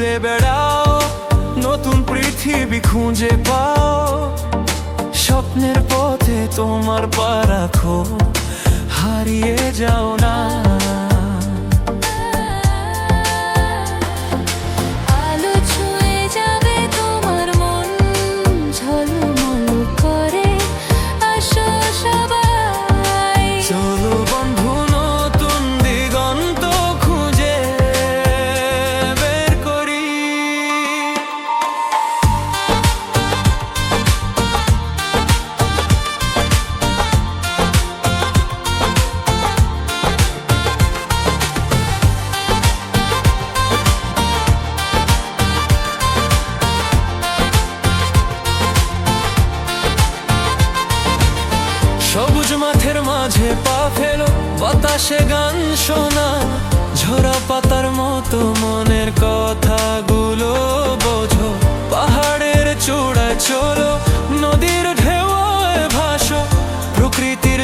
ঘুরে বেড়াও নতুন পৃথিবী খুঁজে পাও। স্বপ্নের পথে তোমার পা রাখো মাঝে পা ফেলো বাতাসে গান শোনা ঝরা পাতার মতো মনের কথাগুলো বোঝো। পাহাড়ের চূড়ায় চলো, নদীর ঢেউ ভাসো, প্রকৃতির